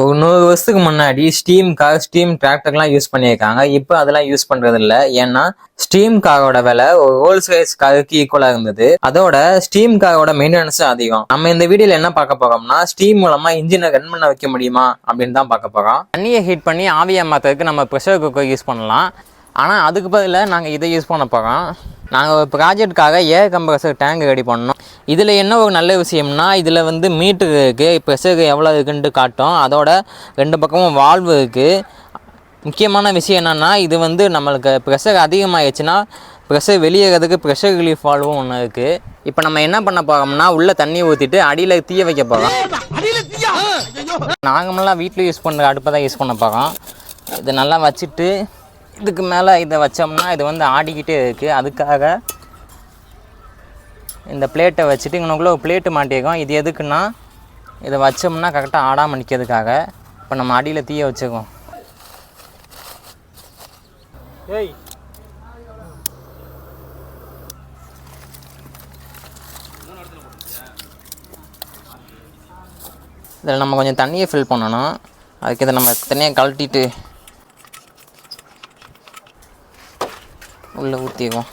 ஒரு நூறு வருஷத்துக்கு முன்னாடி ஸ்டீம் கார் ஸ்டீம் டிராக்டர்லாம் யூஸ் பண்ணியிருக்காங்க. இப்போ அதெல்லாம் யூஸ் பண்றது இல்லை ஏன்னா ஸ்டீம் காரோட விலை ஒரு ரோல்ஸ் ரைஸ் காருக்கு ஈக்குவலா இருந்தது. அதோட ஸ்டீம் காரோட மெயின்டெனன்ஸும் அதிகம். நம்ம இந்த வீடியோல என்ன பார்க்க போறோம்னா ஸ்டீம் மூலமா இன்ஜினை ரன் பண்ண வைக்க முடியுமா அப்படின்னு தான் பார்க்க போறோம். தண்ணியை ஹீட் பண்ணி ஆவியை மாற்றுறதுக்கு நம்ம ப்ரெஷர் குக்கர் யூஸ் பண்ணலாம். ஆனால் அதுக்கு பதிலாக நாங்கள் இதை யூஸ் பண்ண போகிறோம் நாங்கள் ஒரு ப்ராஜெக்டுக்காக ஏர் கம்ப்ரஸர் டேங்க் ரெடி பண்ணோம். இதில் என்ன ஒரு நல்ல விஷயம்னா இதில் வந்து மீட்டர் இருக்குது ப்ரெஷர் எவ்வளோ இருக்குன்ட்டு காட்டும். அதோட ரெண்டு பக்கமும் வால்வு இருக்குது முக்கியமான விஷயம் என்னென்னா இது வந்து நம்மளுக்கு ப்ரெஷர் அதிகமாகிடுச்சுன்னா ப்ரெஷர் வெளியேறதுக்கு ப்ரெஷர் ரிலீஃப் வால்வும் ஒன்று இருக்குது இப்போ நம்ம என்ன பண்ண போகிறோம்னா உள்ளே தண்ணி ஊற்றிட்டு அடியில் தீய வைக்க போகிறோம் நார்மலாக வீட்டில் யூஸ் பண்ணுற அடுப்பை தான் யூஸ் பண்ண போகிறோம் இது நல்லா வச்சுட்டு இதுக்கு மேலே இதை வச்சோம்னா இது வந்து ஆடிக்கிட்டே இருக்குது அதுக்காக இந்த பிளேட்டை வச்சுட்டு இங்கனக்குள்ளே ஒரு பிளேட்டு மாட்டியிருக்கோம் இது எதுக்குன்னா இதை வச்சோம்னா கரெக்டாக ஆடாமல் நிற்கிறதுக்காக இப்போ நம்ம அடியில் தீய வச்சுக்கோம் ஏய். இதில் நம்ம கொஞ்சம் தண்ணியை ஃபில் பண்ணணும். அதுக்கு இதை நம்ம தண்ணியை கழட்டிட்டு உள்ளே ஊற்றிக்குவோம்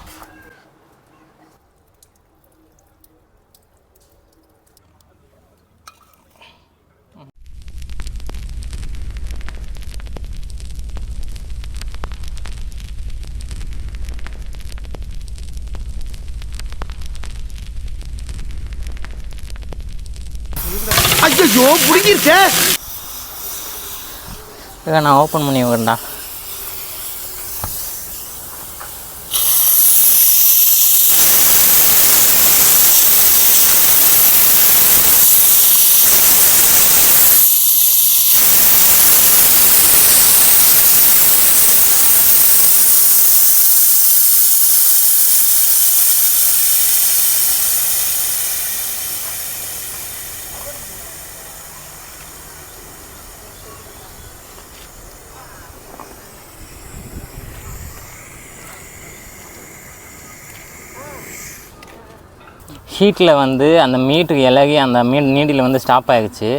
ஐயோ புடிங்கிருச்சே. இதை நான் ஓப்பன் பண்ணி விடுறேன்டா ஹீட்டில் வந்து அந்த மீட்டு இலகி அந்த மீ நீடில் வந்து ஸ்டாப் ஆகிடுச்சு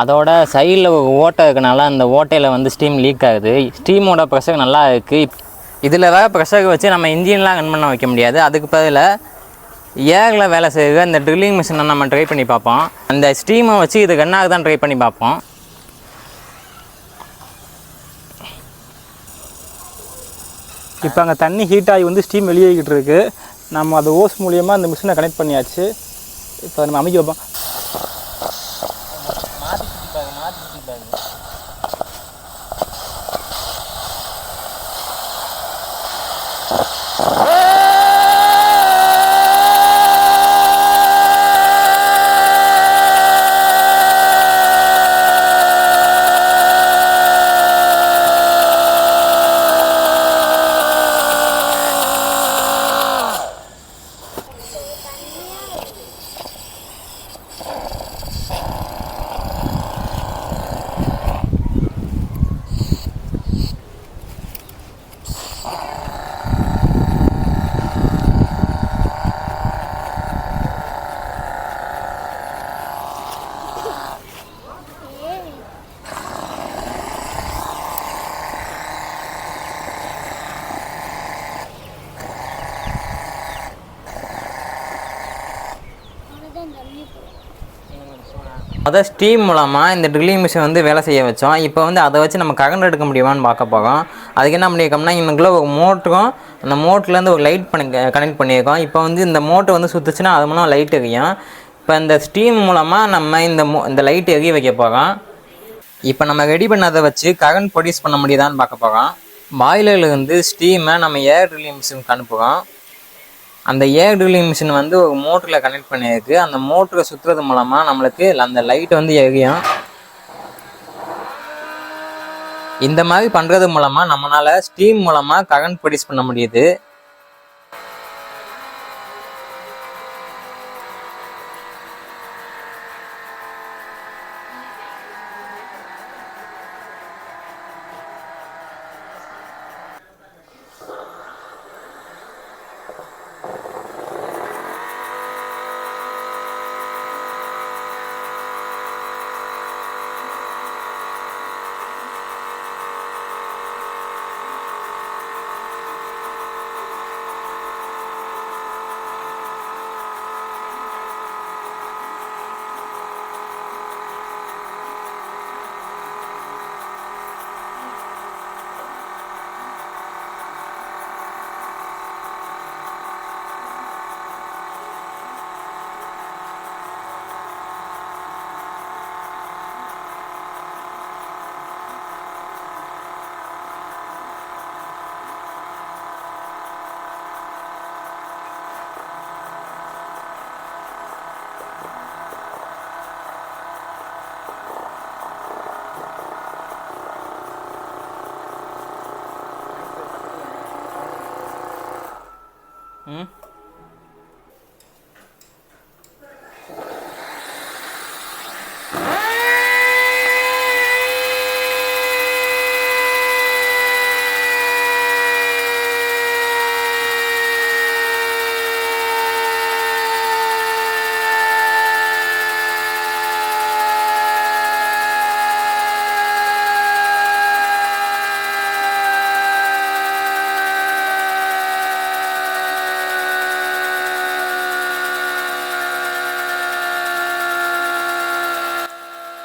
அதோட சைடில் ஒரு ஓட்டை இருக்கனால அந்த ஓட்டையில் வந்து ஸ்டீம் லீக் ஆகுது. ஸ்டீமோட ப்ரெஷர் நல்லா இருக்குது இதில் வேறு ப்ரெஷர் வச்சு நம்ம இன்ஜின்லாம் ரன் பண்ண வைக்க முடியாது. அதுக்கு பதிலாக ஏரில் வேலை செய்கிற அந்த ட்ரில்லிங் மிஷினை நம்ம ட்ரை பண்ணி பார்ப்போம். அந்த ஸ்டீமை வச்சு இது கண்ணாக தான் ட்ரை பண்ணி பார்ப்போம். இப்போ அங்கே தண்ணி ஹீட் ஆகி வந்து ஸ்டீம் வெளியேகிட்டு இருக்குது நம்ம அது ஓஸ் மூலியமாக அந்த மிஷினை கனெக்ட் பண்ணியாச்சு. இப்போ நம்ம அமைக்க வைப்போம். அதான் ஸ்டீம் மூலமாக இந்த ட்ரில்லிங் மிஷின் வந்து வேலை செய்ய வச்சோம். இப்போ வந்து அதை வச்சு நம்ம கரண்ட் எடுக்க முடியுமான்னு பார்க்க போகிறோம் அதுக்கு என்ன பண்ணியிருக்கோம்னா இவனுக்குள்ள ஒரு மோட்டரும் அந்த மோட்டர்லேருந்து ஒரு லைட் பண்ணி கனெக்ட் பண்ணியிருக்கோம் இப்போ வந்து இந்த மோட்டர் வந்து சுற்றுச்சுன்னா அது மூலம் லைட் எரியும். இப்போ இந்த ஸ்டீம் மூலமாக நம்ம இந்த மோ இந்த லைட் எரிய வைக்க போகிறோம் இப்போ நம்ம ரெடி பண்ணதை வச்சு கரண்ட் ப்ரொடியூஸ் பண்ண முடியுதான்னு பார்க்க போகிறோம் பாய்லர்லேருந்து ஸ்டீமை நம்ம ஏர் ட்ரில்லிங் மிஷினுக்கு அனுப்புகிறோம் அந்த ஏர் ட்ரில்லிங் மிஷின் வந்து ஒரு மோட்டரில் கனெக்ட் பண்ணியிருக்கு. அந்த மோட்டரை சுற்றுறது மூலமாக நம்மளுக்கு அந்த லைட் வந்து எரியும். இந்த மாதிரி பண்ணுறது மூலமாக நம்மளால் ஸ்டீம் மூலமாக கரண்ட் ப்ரொடியூஸ் பண்ண முடியுது.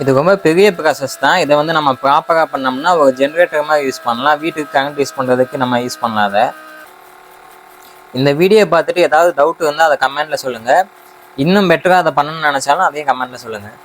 இது ரொம்ப பெரிய ப்ராசஸ் தான். இதை வந்து நம்ம ப்ராப்பராக பண்ணோம்னா ஒரு ஜென்ரேட்டர் மாதிரி யூஸ் பண்ணலாம். வீட்டுக்கு கரண்ட் யூஸ் பண்ணுறதுக்கு நம்ம யூஸ் பண்ணலாம் அதை. இந்த வீடியோ பார்த்துட்டு ஏதாவது டவுட் இருந்தால் அதை கமெண்ட்டில் சொல்லுங்கள் இன்னும் பெட்டராக அதை பண்ணணும்னு நினச்சாலும் அதையும் கமெண்ட்டில் சொல்லுங்கள்